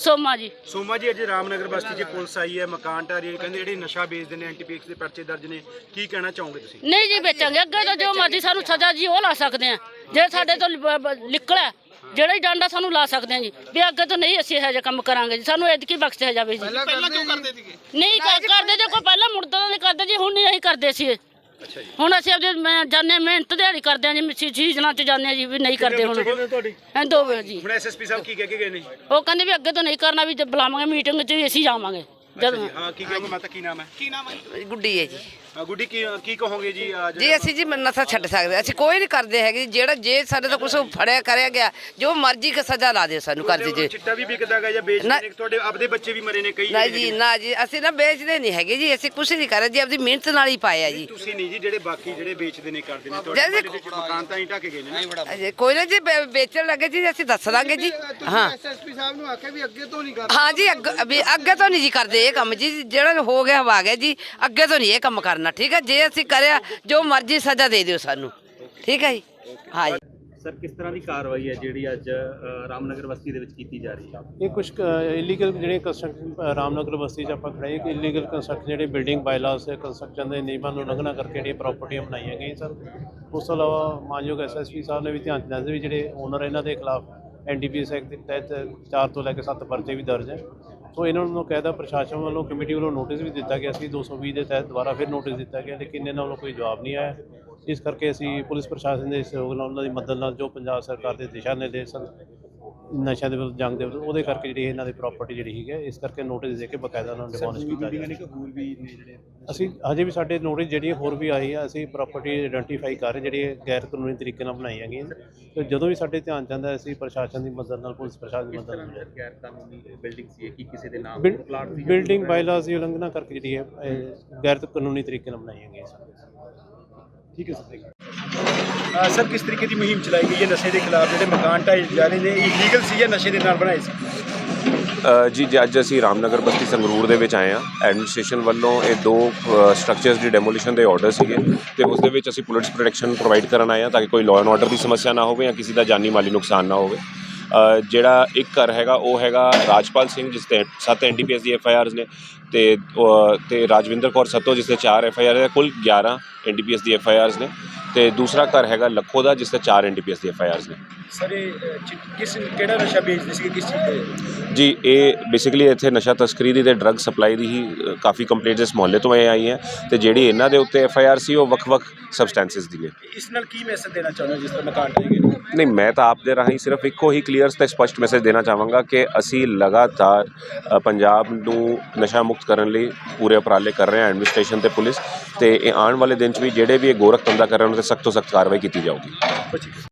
ਸੋਮਾ ਜੀ। ਸੋਮਾ ਜੀ ਅੱਜ ਰਾਮਨਗਰ ਬਸਤੀ 'ਚ ਪੁਲਿਸ ਆਈ ਹੈ ਮਕਾਨ ਹੈ। ਕਹਿੰਦੇ ਜਿਹੜੇ ਨਸ਼ਾ ਵੇਚਦੇ ਨੇ ਐਂਟੀਪੀਐਕਸ ਦੇ ਪਰਚੇ ਦਰਜ ਨੇ। ਕੀ ਕਹਿਣਾ ਚਾਹੋਗੇ ਤੁਸੀਂ? ਨਹੀਂ ਜੀ ਵੇਚਾਂਗੇ। ਅੱਗੇ ਤੋਂ ਜੋ ਮਰਜ਼ੀ ਸਾਨੂੰ ਸਜ਼ਾ ਜੀ ਉਹ ਲਾ ਸਕਦੇ ਆ। ਜੇ ਸਾਡੇ ਤੋਂ ਨਿਕਲਿਆ ਜਿਹੜਾ ਹੀ ਡਾਂਡਾ ਸਾਨੂੰ ਲਾ ਸਕਦੇ ਆ ਜੀ। ਵੀ ਅੱਗੇ ਤੋਂ ਨਹੀਂ ਅਸੀਂ ਇਹੋ ਜਿਹਾ ਕੰਮ ਕਰਾਂਗੇ ਜੀ। ਸਾਨੂੰ ਐਤਕੀ ਬਖਸ਼ਿਆ ਜਾਵੇ ਜੀ। ਪਹਿਲਾਂ ਕਿਉਂ ਕਰਦੇ ਸੀਗੇ? ਨਹੀਂ ਕਰ- ਕਰਦੇ ਜੇ ਕੋਈ ਪਹਿਲਾਂ ਮੁੜਦਾ ਨਹੀਂ ਕਰਦੇ ਜੀ ਹੁਣ ਨਹੀਂ ਅਸੀਂ ਕਰਦੇ ਸੀ ਹੁਣ ਅਸੀਂ ਆਪਦੇ ਮੈਂ ਜਾਣੇ ਮਿਹਨਤ ਦਿਹਾੜੀ ਕਰਦੇ ਆ ਜੀ ਮਿੱਸੀ ਚੀਜ਼ਾਂ ਚ ਜਾਂਦੇ ਆ ਜੀ ਵੀ ਨਹੀਂ ਕਰਦੇ ਹੁਣ। ਤੁਹਾਡੀ? ਐਂ ਦੋ ਵਜੇ ਜੀ। ਹੁਣ ਐਸਐਸਪੀ ਸਾਹਿਬ ਕੀ ਕਹਿ ਕੇ ਗਏ ਨੇ ਉਹ ਕਹਿੰਦੇ ਵੀ ਅੱਗੇ ਤੋਂ ਨਹੀਂ ਕਰਨਾ ਵੀ ਜੇ ਬੁਲਾਵਾਂਗੇ ਮੀਟਿੰਗ 'ਚ ਵੀ ਅਸੀਂ ਜਾਵਾਂਗੇ। ਜਦੋਂ ਹਾਂ ਕੀ ਕਹੋਗੇ? ਮਾਤਾ ਕੀ ਨਾਮ ਹੈ? ਕੀ ਨਾਮ ਹੈ? ਗੁੱਡੀ ਹੈ ਜੀ। ਗੁੱਡੀ ਕੀ ਕੀ ਕਹੋਗੇ ਜੀ ਅੱਜ ਜੀ ਅਸੀਂ ਜੀ ਨਸ਼ਾ ਛੱਡ ਸਕਦੇ। ਅਸੀਂ ਕੋਈ ਨਹੀਂ ਕਰਦੇ ਹੈਗੇ ਜੀ। ਜਿਹੜਾ ਜੇ ਸਾਡੇ ਤੋਂ ਕੁਝ ਫੜਿਆ ਕਰਿਆ ਗਿਆ ਜੋ ਮਰਜ਼ੀ ਕਿ ਸਜ਼ਾ ਲਾ ਦਿਓ ਸਾਨੂੰ ਕਰ ਜੀ। ਚਿੱਟਾ ਵੀ ਵਿਕਦਾ ਗਾ ਜਾਂ ਵੇਚਦੇ ਨਾ- ਨੇ? ਤੁਹਾਡੇ ਆਪਦੇ ਬੱਚੇ ਵੀ ਮਰੇ ਨੇ ਕਈ ਨਾ ਜੀ ਨਾ ਜੀ ਅਸੀਂ ਨਾ ਵੇਚਦੇ ਨਹੀਂ ਹੈਗੇ ਜੀ। ਅਸੀਂ ਕੁਝ ਨਹੀਂ ਕਰਦੇ ਜੀ ਆਪਦੀ ਮਿਹਨਤ ਨਾਲ ਹੀ ਪਾਇਆ ਜੀ। ਤੁਸੀਂ ਨਹੀਂ ਜੀ ਜਿਹੜੇ ਬਾਕੀ ਜਿਹੜੇ ਵੇਚਦੇ ਨੇ ਕਰਦੇ ਨੇ ਜੈਸੇ- ਤੁਹਾਡੇ ਮਹੱਲੇ ਦੇ ਮਕਾਨ ਤਾਂ ਹੀ ਢਾਹ ਕੇ ਗਏ ਨੇ ਨਾ। ਅਜੇ ਕੋਈ ਨਾ ਜੀ ਵੇ- ਵੇਚਣ ਲੱਗੇ ਜੀ ਅਸੀਂ ਦੱਸ ਦਾਂਗੇ ਜੀ। ਹਾਂ। ਐਸਐਸਪੀ ਸਾਹਿਬ ਨੂੰ ਆਖਿਆ ਵੀ ਅੱਗੇ ਤੋਂ ਨਹੀਂ ਕਰਦੇ। ਹਾਂ ਜੀ ਅੱਗ- ਵੀ ਅੱਗੇ ਤੋਂ ਨਹੀਂ ਜੀ ਕਰਦੇ ਇਹ ਕੰਮ ਜੀ। ਜਿਹੜਾ ਹੋ ਗਿਆ ਵਾ ਗਿਆ ਜੀ ਅੱਗੇ ਤੋਂ ਨਹੀਂ ਇਹ ਕੰਮ ਕਰਨਾ ਠੀਕ ਹੈ ਜੇ ਅਸੀਂ ਕਰਿਆ ਜੋ ਮਰਜ਼ੀ ਸਜ਼ਾ ਦੇ ਦਿਓ ਸਾਨੂੰ। ਠੀਕ ਹੈ ਜੀ? ਹਾਂ ਜੀ। ਸਰ ਕਿਸ ਤਰ੍ਹਾਂ ਦੀ ਕਾਰਵਾਈ ਹੈ ਜਿਹੜੀ ਅੱਜ ਅ, ਰਾਮਨਗਰ ਬਸਤੀ ਦੇ ਵਿੱਚ ਕੀਤੀ ਜਾ ਰਹੀ ਹੈ? ਇਹ ਕੁਝ ਇਲੀਗਲ ਜਿਹੜੇ ਕੰਸਟਰਕਸ਼ਨ ਰਾਮਨਗਰ ਬਸਤੀ 'ਚ ਆਪਾਂ ਖੜੇ ਕਿ ਇਲੀਗਲ ਕੰਸਟਰਕਸ਼ਨ ਜਿਹੜੇ ਬਿਲਡਿੰਗ ਬਾਇਲਾਸ ਦੇ ਕੰਸਟਰਕਸ਼ਨ ਦੇ ਨਿਯਮਾਂ ਨੂੰ ਉਲੰਘਣਾ ਕਰਕੇ ਜਿਹੜੀਆਂ ਪ੍ਰਾਪਰਟੀਆਂ ਬਣਾਈਆਂ ਗਈਆਂ ਸਰ ਉਸ ਤੋਂ ਇਲਾਵਾ ਮਾਨਯੋਗ ਐਸਐਸਪੀ ਸਾਹਿਬ ਨੇ ਵੀ ਧਿਆਨ ਦਿੰਦੇ ਸੀ ਵੀ ਜਿਹੜੇ ਓਨਰ ਇਹਨਾਂ ਦੇ ਖਿਲਾਫ ਐਨਡੀਪੀਐਸ ਐਕਟ ਦੇ ਤਹਿਤ 4 ਤੋਂ ਲੈ ਕੇ 7 ਪਰਚੇ ਵੀ ਦਰਜ ਹੈ। ਸੋ ਇਹਨਾਂ ਨੂੰ ਕਾਇਦਾ ਪ੍ਰਸ਼ਾਸਨ ਵੱਲੋਂ, ਕਮੇਟੀ ਵੱਲੋਂ ਨੋਟਿਸ ਵੀ ਦਿੱਤਾ ਗਿਆ ਸੀ 220 ਦੇ ਤਹਿਤ ਦੁਬਾਰਾ ਫਿਰ ਨੋਟਿਸ ਦਿੱਤਾ ਗਿਆ, ਲੇਕਿਨ ਇਹਨਾਂ ਵੱਲੋਂ ਕੋਈ ਜਵਾਬ ਨਹੀਂ ਆਇਆ। ਇਸ ਕਰਕੇ ਅਸੀਂ ਪੁਲਿਸ ਪ੍ਰਸ਼ਾਸਨ ਦੇ ਸਹਿਯੋਗ ਨਾਲ ਉਹਨਾਂ ਦੀ ਮਦਦ ਨਾਲ ਜੋ ਪੰਜਾਬ ਸਰਕਾਰ ਦੇ ਦਿਸ਼ਾ ਨਿਰਦੇਸ਼ ਸਨ ਨਸ਼ਿਆਂ ਦੇ ਵਿਰੁੱਧ ਜੰਗ ਦੇ ਵਿਰੁੱਧ ਉਹਦੇ ਕਰਕੇ ਜਿਹੜੀ ਇਹਨਾਂ ਦੀ ਪ੍ਰਾਪਰਟੀ ਜਿਹੜੀ ਹੈਗੀ ਹੈ ਇਸ ਕਰਕੇ ਨੋਟਿਸ ਦੇ ਕੇ ਬਕਾਇਦਾ ਉਹਨਾਂ ਨੂੰ ਡਿਮੋਲਿਸ਼ ਕੀਤਾ ਜਾ ਰਿਹਾ ਹੋਰ ਵੀ ਨੇ ਜਿਹੜੇ ਅਸੀਂ ਹਜੇ ਵੀ ਸਾਡੇ ਨੋਟਿਸ ਜਿਹੜੀਆਂ ਹੋਰ ਵੀ ਆਈ ਆ ਅਸੀਂ ਪ੍ਰਾਪਰਟੀ ਆਇਡੈਂਟੀਫਾਈ ਕਰ ਰਹੇ ਜਿਹੜੀਆਂ ਗੈਰ ਕਾਨੂੰਨੀ ਤਰੀਕੇ ਨਾਲ ਬਣਾਈਆਂ ਗਈਆਂ ਤੇ ਜਦੋਂ ਵੀ ਸਾਡੇ ਧਿਆਨ ਜਾਂਦਾ ਅਸੀਂ ਪ੍ਰਸ਼ਾਸਨ ਦੀ ਮਦਦ ਨਾਲ ਪੁਲਿਸ ਪ੍ਰਸ਼ਾਸਨ ਦੀ ਮਦਦ ਨਾਲ। ਗੈਰ ਕਾਨੂੰਨੀ ਬਿਲਡਿੰਗ ਸੀ ਕਿ ਕਿਸੇ ਦੇ ਨਾਮ ਬਿਲ- ਪਲਾਟ ਸੀ ਬਿਲਡਿੰਗ ਬਾਇਲਾਸ ਦੀ ਉਲੰਘਣਾ ਕਰਕੇ ਜਿਹੜੀ ਹੈ ਇਹ ਗੈਰ ਕਾਨੂੰਨੀ ਤਰੀਕੇ ਨਾਲ ਬਣਾਈਆਂ ਗਈਆਂ। ਸਨ ਠੀਕ ਹੈ ਸਰ ਸਰ, ਕਿਸ ਤਰੀਕੇ ਦੀ ਮੁਹਿੰਮ ਚਲਾਈ ਗਈ ਹੈ? ਨਸ਼ੇ ਦੇ ਖਿਲਾਫ ਜਿਹੜੇ ਮਕਾਨ ਢਾਏ ਜਾ ਰਹੇ ਨੇ ਇਲੀਗਲ ਸੀ ਜਾਂ ਨਸ਼ੇ ਦੇ ਨਾਲ ਬਣਾਏ ਸੀ? ਜੀ, ਜ- ਅੱਜ ਅਸੀਂ ਰਾਮਨਗਰ ਬਸਤੀ ਸੰਗਰੂਰ ਦੇ ਵਿੱਚ ਆਏ ਹਾਂ। ਐਡਮਿਨਿਸਟ੍ਰੇਸ਼ਨ ਵੱਲੋਂ ਇਹ ਦੋ ਸਟਰਕਚਰਸ ਦੀ ਡੈਮੋਲੀਸ਼ਨ ਦੇ ਆਰਡਰ ਸੀਗੇ ਤੇ ਉਸ ਦੇ ਵਿੱਚ ਅਸੀਂ ਪੁਲਿਸ ਪ੍ਰੋਟੈਕਸ਼ਨ ਪ੍ਰੋਵਾਈਡ ਕਰਨ ਆਏ ਹਾਂ ਤਾਂ ਕਿ ਕੋਈ ਲਾਅ ਐਂਡ ਆਰਡਰ ਦੀ ਸਮੱਸਿਆ ਨਾ ਹੋਵੇ ਜਾਂ ਕਿਸੇ ਦਾ ਜਾਨੀ ਮਾਲੀ ਨੁਕਸਾਨ ਨਾ ਹੋਵੇ। ਜਿਹੜਾ ਇੱਕ ਘਰ ਹੈਗਾ, ਉਹ ਹੈਗਾ ਰਾਜਪਾਲ ਸਿੰਘ, ਜਿਸ ਤੇ 7 ਐਨਡੀਪੀਐਸ ਦੀ ਐਫਆਈਆਰਸ ਨੇ। ਤੇ ਤੇ ਰਾਜਵਿੰਦਰ ਕੌਰ ਸੱਤੋ ਜਿਸ ਤੇ 4 ਐਫਆਈਆਰ ਹੈ ਕੁੱਲ 11 ਐਨਡੀਪੀਐਸ ਦੀ ਐਫਆਈਆਰਸ ਨੇ। ਤੇ ਦੂਸਰਾ ਘਰ ਹੈਗਾ ਲੱਖੋ ਦਾ ਜਿਸ ਤੇ 4 ਐਨਡੀਪੀਐਸ ਦੀ ਐਫਆਈਆਰਸ ਨੇ। ਸਰ ਇਹ ਕਿਸ ਕਿਹੜਾ ਨਸ਼ਾ ਵੇਚਦੇ ਸੀ ਕਿਸ ਚੀਜ਼ ਦੇ? ਜੀ ਇਹ ਬੇਸਿਕਲੀ ਇੱਥੇ ਨਸ਼ਾ ਤਸਕਰੀ ਦੀ ਤੇ ਡਰੱਗ ਸਪਲਾਈ ਦੀ ਹੀ ਕਾਫੀ ਕੰਪਲੇਂਟਸ ਇਸ ਮੁਹੱਲੇ ਤੋਂ ਆਈ ਹੈ। ਤੇ ਜਿਹੜੀ ਇਹਨਾਂ ਦੇ ਉੱਤੇ ਐਫ ਆਈ ਆਰ ਸੀ ਉਹ ਵੱਖ-ਵੱਖ ਸਬਸਟੈਂਸਸ ਦੀ ਹੈ। ਇਸ ਨਾਲ ਕੀ ਮੈਸੇਜ ਦੇਣਾ ਚਾਹੁੰਦੇ ਹੋ ਜਿਸ ਤਰ੍ਹਾਂ ਮਕਾਨ ਨੇ ਨਹੀਂ ਮੈਂ ਤਾਂ ਆਪ ਦੇ ਰਾਹੀਂ ਸਿਰਫ ਇੱਕੋ ਹੀ ਕਲੀਅਰ ਤੇ ਸਪਸ਼ਟ ਮੈਸੇਜ ਦੇਣਾ ਚਾਹਾਂਗਾ ਕਿ ਅਸੀਂ ਲਗਾਤਾਰ ਪੰਜਾਬ ਨੂੰ ਨਸ਼ਾ ਮੁਕਤ ਕਰਨ ਲਈ ਪੂਰੇ ਉਪਰਾਲੇ ਕਰ ਰਹੇ ਹਾਂ ਐਡਮਿਨਿਸਟ੍ਰੇਸ਼ਨ ਤੇ ਪੁਲਿਸ ਤੇ ਇਹ ਆਉਣ ਵਾਲੇ ਦਿਨ 'ਚ ਵੀ ਜਿਹੜੇ ਵੀ ਇਹ ਗੋਰਖ ਧੰਦਾ ਕਰ ਰਹੇ ਉਹਨਾਂ ਤੇ ਸਖਤ ਤੋਂ ਸਖਤ ਕਾਰਵਾਈ ਕੀਤੀ ਜਾਊਗੀ।